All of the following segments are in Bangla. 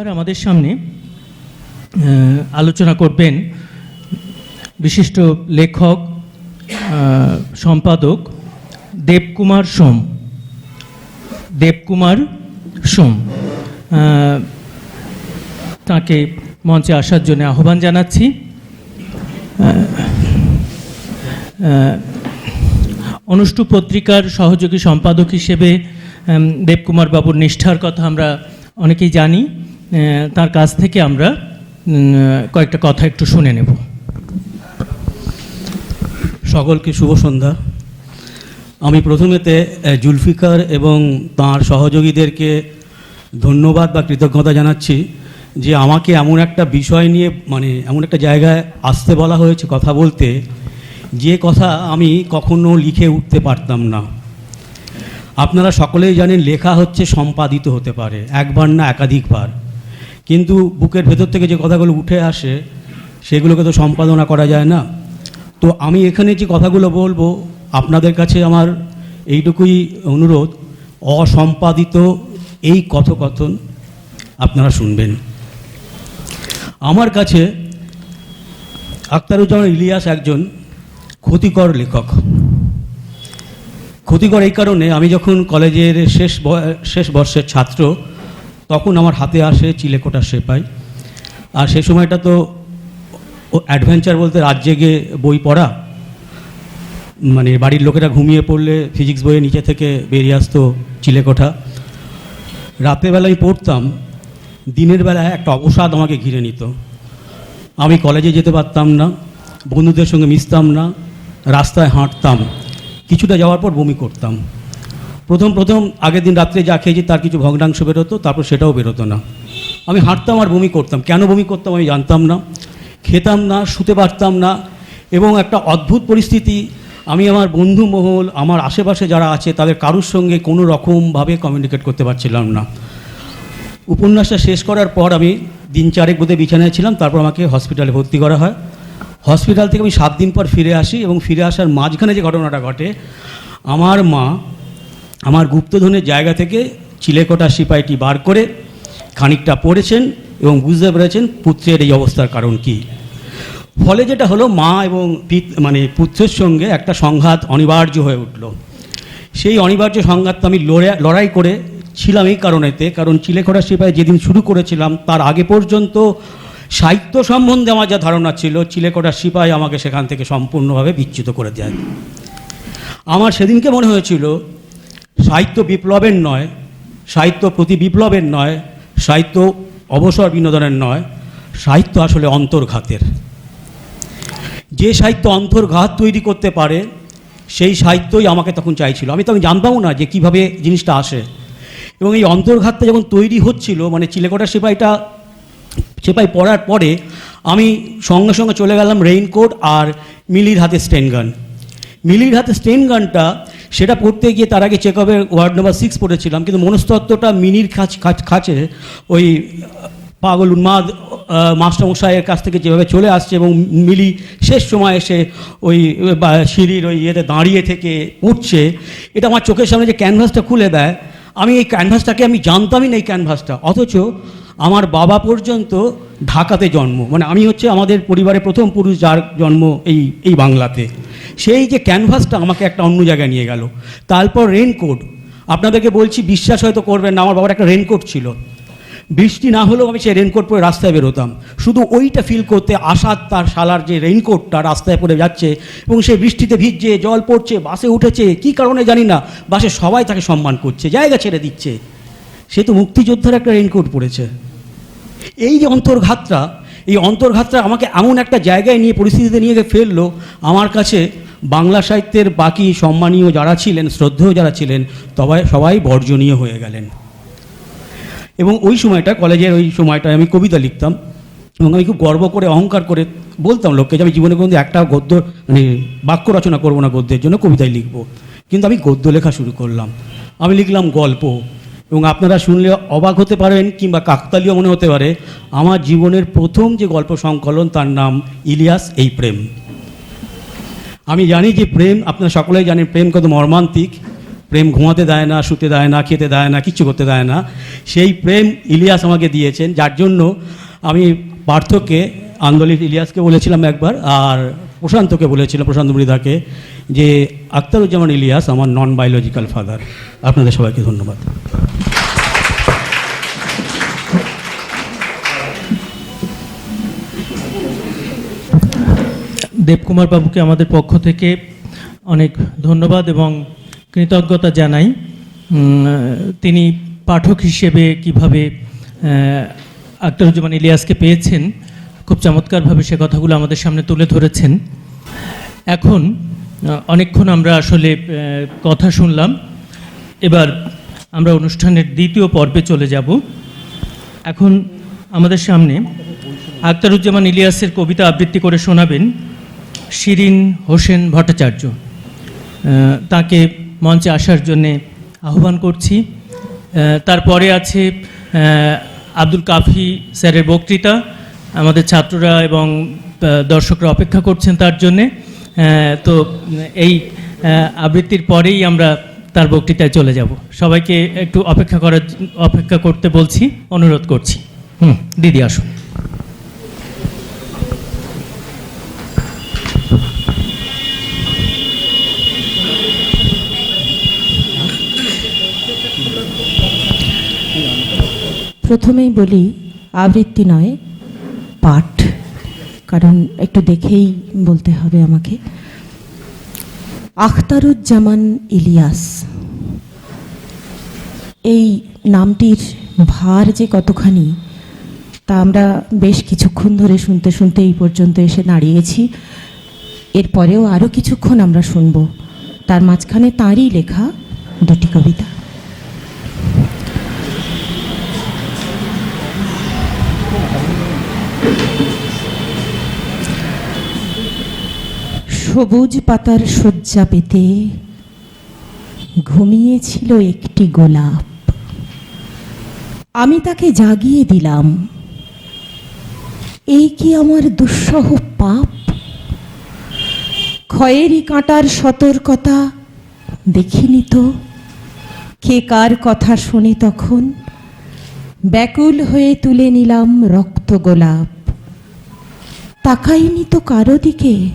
এবার আমাদের সামনে আলোচনা করবেন বিশিষ্ট লেখক সম্পাদক দেবকুমার সোম। দেবকুমার সোম। তাকে মঞ্চে আসার জন্য আহ্বান জানাচ্ছি। অনুষ্টু পত্রিকার সহযোগী সম্পাদক হিসেবে দেবকুমার বাবুর নিষ্ঠার কথা আমরা অনেকেই জানি। তার কাছ থেকে আমরা কয়েকটা কথা একটু শুনে নেব। সকলকে শুভ সন্ধ্যা। আমি প্রথমেতে জুলফিকার এবং তার সহযোগীদেরকে ধন্যবাদ বা কৃতজ্ঞতা জানাচ্ছি যে আমাকে এমন একটা বিষয় নিয়ে মানে এমন একটা জায়গায় আসতে বলা হয়েছে কথা বলতে, যে কথা আমি কখনো লিখে উঠতে পারতাম না। আপনারা সকলেই জানেন লেখা হচ্ছে সম্পাদিত হতে পারে, একবার না একাধিকবার। কিন্তু বুকের ভেতর থেকে যে কথাগুলো উঠে আসে, সেগুলোকে তো সম্পাদনা করা যায় না। তো আমি এখানে যে কথাগুলো বলব, আপনাদের কাছে আমার এইটুকুই অনুরোধ, অসম্পাদিত এই কথোকথন আপনারা শুনবেন। আমার কাছে আখতারুজ্জামান ইলিয়াস একজন ক্ষতিকর লেখক। ক্ষতিকর এই কারণে আমি যখন কলেজের শেষ শেষ বর্ষের ছাত্র তখন আমার হাতে আসে চিলেকোটা সেপাই। আর সেই সময়টা তো অ্যাডভেঞ্চার বলতে রাত জেগে বই পড়া। মানে বাড়ির লোকেরা ঘুমিয়ে পড়লে ফিজিক্স বইয়ের নিচে থেকে বেরিয়ে আসতো চিলেকোঠা রাতের বেলায় পড়তাম, দিনের বেলায় একটা অবসাদ আমাকে ঘিরে নিত। আমি কলেজে যেতে পারতাম না, বন্ধুদের সঙ্গে মিশতাম না, রাস্তায় হাঁটতাম। কিছুটা যাওয়ার পর বমি করতাম। প্রথম প্রথম আগের দিন রাত্রে যা খেয়েছি, তার কিছু ভগ্নাংশ বেরোতো, তারপর সেটাও বেরোতো না। আমি হাঁটতাম আর বমি করতাম। কেন বমি করতাম আমি জানতাম না। খেতাম না, শুতে পারতাম না। এবং একটা অদ্ভুত পরিস্থিতি, আমি আমার বন্ধু মহল, আমার আশেপাশে যারা আছে, তাদের কারুর সঙ্গে কোনো রকমভাবে কমিউনিকেট করতে পারছিলাম না। উপন্যাসটা শেষ করার পর আমি দিন চারেক বোধে বিছানায় ছিলাম, তারপর আমাকে হসপিটালে ভর্তি করা হয়। হসপিটাল থেকে আমি সাত দিন পর ফিরে আসি এবং ফিরে আসার মাঝখানে যে ঘটনাটা ঘটে, আমার মা আমার গুপ্তধনের জায়গা থেকে চিলেকোটা সিপাইটি বার করে খানিকটা পড়েছেন এবং বুঝতে পেরেছেন পুত্রের এই অবস্থার কারণ কী। ফলে যেটা হলো, মা এবং পিত- মানে পুত্রের সঙ্গে একটা সংঘাত অনিবার্য হয়ে উঠল। সেই অনিবার্য সংঘাতটা আমি লড়াই লড়াই করে ছিলাম এই কারণেতে, কারণ চিলেখোড়া সিপাহী যেদিন শুরু করেছিলাম, তার আগে পর্যন্ত সাহিত্য সম্বন্ধে আমার যা ধারণা ছিল, চিলেকোটা সিপাহী আমাকে সেখান থেকে সম্পূর্ণভাবে বিচ্যুত করে দেয়। আমার সেদিনকে মনে হয়েছিল সাহিত্য বিপ্লবের নয়, সাহিত্য প্রতি বিপ্লবের নয়, সাহিত্য অবসর বিনোদনের নয়, সাহিত্য আসলে অন্তর্ঘাতের। যে সাহিত্য অন্তর্ঘাত তৈরি করতে পারে, সেই সাহিত্যই আমাকে তখন চাইছিল। আমি তখন জানতামও না যে কীভাবে জিনিসটা আসে। এবং এই অন্তর্ঘাতটা যখন তৈরি হচ্ছিল মানে চিলেকোটা সেপাইটা, সেপাই পড়ার পরে আমি সঙ্গে সঙ্গে চলে গেলাম রেইনকোট আর মিলির হাতে স্টেন গান মিলির হাতে স্টেন গানটা সেটা পড়তে গিয়ে তার আগে চেক আপের ওয়ার্ড নাম্বার সিক্স পড়েছিলাম, কিন্তু মনস্তত্ত্বটা মিনির খাচ খাচ- খাঁচে ওই পাগল উন্মাদ মাস্টারমশাইয়ের কাছ থেকে যেভাবে চলে আসছে এবং মিলি শেষ সময় এসে ওই সিঁড়ির ওই ইয়েতে দাঁড়িয়ে থেকে উঠছে, এটা আমার চোখের সামনে যে ক্যানভাসটা খুলে দেয়, আমি এই ক্যানভাসটাকে আমি জানতামই না এই ক্যানভাসটা অথচ আমার বাবা পর্যন্ত ঢাকাতে জন্ম মানে আমি হচ্ছে আমাদের পরিবারের প্রথম পুরুষ যার জন্ম এই এই বাংলাতে। সেই যে ক্যানভাসটা আমাকে একটা অন্য জায়গায় নিয়ে গেল। তারপর রেনকোট আপনাদেরকে বলছি, বিশ্বাস হয়তো করবেন না, আমার বাবার একটা রেনকোট ছিল। বৃষ্টি না হলেও আমি সেই রেনকোট পরে রাস্তায় বেরোতাম। শুধু ওইটা ফিল করতে আসাদ তার শালার যে রেইনকোটটা রাস্তায় পরে যাচ্ছে এবং সে বৃষ্টিতে ভিজছে, জল পড়ছে, বাসে উঠেছে, কি কারণে জানি না, বাসে সবাই তাকে সম্মান করছে, জায়গা ছেড়ে দিচ্ছে। সে তো মুক্তিযোদ্ধার একটা রেইনকোট পড়েছে এই যে অন্তর্ঘাতটা এই অন্তর্ঘাতটা আমাকে এমন একটা জায়গায় নিয়ে, পরিস্থিতিতে নিয়ে গিয়ে ফেলল। আমার কাছে বাংলা সাহিত্যের বাকি সম্মানীয় যারা ছিলেন, শ্রদ্ধেয় যারা ছিলেন সবাই সবাই বর্জনীয় হয়ে গেলেন। এবং ওই সময়টা, কলেজের ওই সময়টায় আমি কবিতা লিখতাম এবং আমি খুব গর্ব করে, অহংকার করে বলতাম লোককে যে আমি জীবনে কোনো একটা গদ্য মানে বাক্য রচনা করব না গদ্যের জন্য, কবিতাই লিখব। কিন্তু আমি গদ্য লেখা শুরু করলাম। আমি লিখলাম গল্প। এবং আপনারা শুনলে অবাক হতে পারেন কিংবা কাকতালীয় মনে হতে পারে, আমার জীবনের প্রথম যে গল্প সংকলন তার নাম ইলিয়াস এই প্রেম। আমি জানি যে প্রেম, আপনারা সকলেই জানেন প্রেম কত মর্মান্তিক। প্রেম ঘুমাতে দেয় না, শুতে দেয় না, খেতে দেয় না, কিচ্ছু করতে দেয় না। সেই প্রেম ইলিয়াস আমাকে দিয়েছেন, যার জন্য আমি পার্থকে, আন্দোলিত ইলিয়াসকে বলেছিলাম একবার, আর প্রশান্তকে বলেছিলাম, প্রশান্ত মৃধাকে, যে আক্তারুজ্জামান ইলিয়াস আমার নন বায়োলজিক্যাল ফাদার আপনাদের সবাইকে ধন্যবাদ। দেবকুমার বাবুকে আমাদের পক্ষ থেকে অনেক ধন্যবাদ এবং কৃতজ্ঞতা জানাই। তিনি পাঠক হিসেবে কীভাবে আহ, আখতারুজ্জামান ইলিয়াসকে পেয়েছেন খুব চমৎকারভাবে সে কথাগুলো আমাদের সামনে তুলে ধরেছেন। এখন অনেকক্ষণ আমরা আসলে কথা শুনলাম। এবার আমরা অনুষ্ঠানের দ্বিতীয় পর্বে চলে যাব। এখন আমাদের সামনে আখতারুজ্জামান ইলিয়াসের কবিতা আবৃত্তি করে শোনাবেন শিরিন হোসেন ভট্টাচার্য তাকে মঞ্চে আসার জন্যে আহ্বান করছি। তারপরে আছে আব্দুল কাফি স্যারের বক্তৃতা। আমাদের ছাত্ররা এবং দর্শকরা অপেক্ষা করছেন তার জন্যে। তো এই আবৃত্তির পরেই আমরা তার বক্তৃতায় চলে যাব। সবাইকে একটু অপেক্ষা করার, অপেক্ষা করতে বলছি, অনুরোধ করছি। হুম, দিদি আসুন। প্রথমেই বলি, আবৃত্তি নয়, পাঠ। কারণ একটু দেখেই বলতে হবে আমাকে। আখতারুজ্জামান ইলিয়াস। এই নামটির ভার যে কতখানি, তা আমরা বেশ কিছুক্ষণ ধরে শুনতে শুনতে এই পর্যন্ত এসে দাঁড়িয়েছি। এরপরেও আরও কিছুক্ষণ আমরা শুনব। তার মাঝখানে তাঁরই লেখা দুটি কবিতা। সবুজ পাতার শয্যা পেতে ঘুমিয়েছিল একটি গোলাপ। আমি তাকে জাগিয়ে দিলাম। এই কি আমার দুঃসহ পাপ? খয়েরি কাঁটার সতর্কতা দেখিনি তো। কে কার কথা শুনে তখন ব্যাকুল হয়ে তুলে নিলাম রক্ত গোলাপ। তাকাইনি তো কারও দিকে।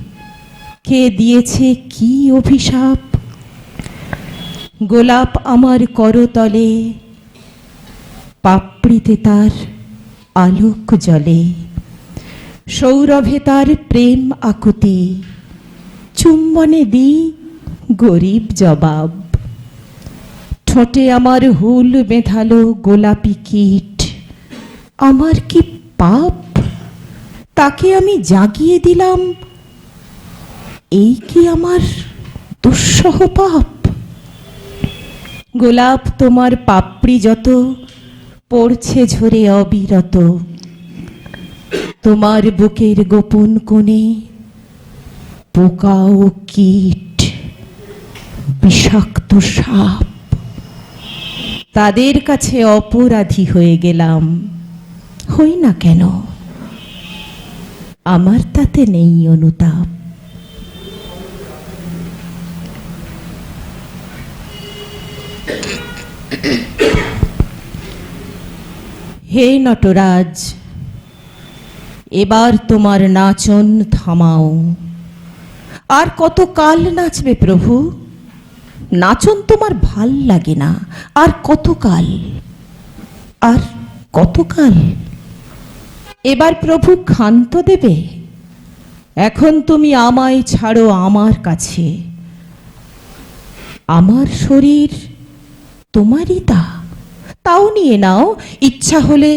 কে দিয়েছে কি অভিশাপ? গোলাপ আমার করতলে, পাপড়িতে তার আলোক জলে সৌরভে তার প্রেম আকুতি, চুম্বনে দি গরিব জবাব। ঠোঁটে আমার হুল বেঁধালো গোলাপি কীট। আমার কি পাপ? তাকে আমি জাগিয়ে দিলাম এই কি আমার দুঃসহ পাপ? গোলাপ তোমার পাপড়ি যত, পড়ছে ঝরে অবিরত। তোমার বুকের গোপন কোণে পোকা ও কীট, বিষাক্ত সাপ। তাদের কাছে অপরাধী হয়ে গেলাম। হই না কেন? আমার তাতে নেই অনুতাপ। হে নটরাজ, এবার তোমার নাচন থামাও। আর কত কাল নাচবে প্রভু? নাচন তোমার ভালো লাগে না। আর কতকাল? আর কতকাল? এবার প্রভু ক্ষান্ত দেবে। এখন তুমি আমায় ছাড়ো আমার কাছে। আমার শরীর তোমারই তা। তাও নিয়ে নাও। ইচ্ছা হলে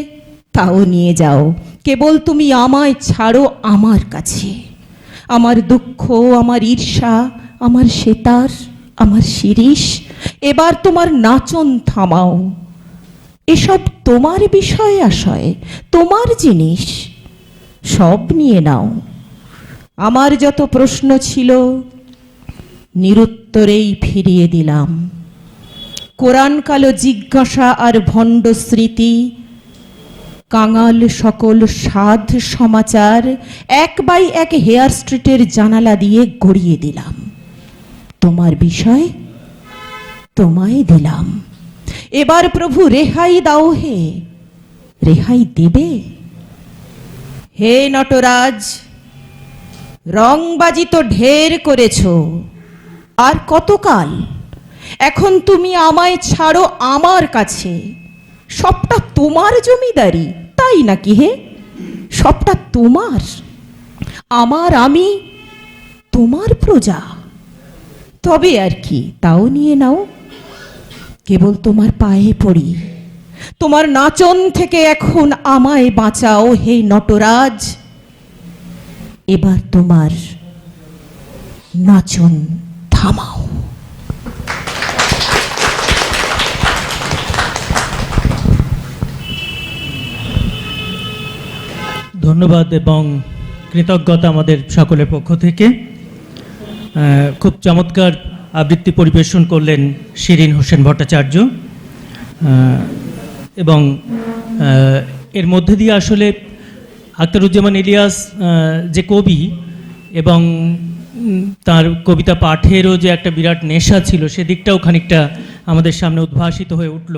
তাও নিয়ে যাও। কেবল তুমি আমায় ছাড়ো আমার কাছে। আমার দুঃখ, আমার ঈর্ষা, আমার সেতার, আমার শিরিষ, এবার তোমার নাচন থামাও। এসব তোমার বিষয় আশয়, তোমার জিনিস, সব নিয়ে নাও। আমার যত প্রশ্ন ছিল, নিরুত্তরেই ফিরিয়ে দিলাম। কোরআন কালো জিজ্ঞাসা আর ভণ্ড স্মৃতি। কাঙাল সকল সাধ সমাচার এক বাই এক হেয়ার স্ট্রিটের জানালা দিয়ে গড়িয়ে দিলাম। তোমার বিষয় তোমায় দিলাম। এবার প্রভু রেহাই দাও হে। রেহাই দেবে? হে নটরাজ রংবাজি তো ঢের করেছ। আর কতকাল এখন তুমি আমায় ছাড়ো আমার কাছে। সবটা তোমার জমিদারি, তাই নাকি হে? সবটা তোমার। আমার আমি, তোমার প্রজা। তবে আর কি, তাও নিয়ে নাও। কেবল তোমার পায়ে পড়ি। তোমার নাচন থেকে এখন আমায় বাঁচাও হে নটরাজ। এবার তোমার নাচন থামাও। ধন্যবাদ এবং কৃতজ্ঞতা আমাদের সকলের পক্ষ থেকে। খুব চমৎকার আবৃত্তি পরিবেশন করলেন শিরিন হোসেন ভট্টাচার্য। এবং এর মধ্যে দিয়ে আসলে আখতারুজ্জামান ইলিয়াস যে কবি এবং তার কবিতা পাঠেরও যে একটা বিরাট নেশা ছিল, সেদিকটাও খানিকটা আমাদের সামনে উদ্ভাসিত হয়ে উঠল।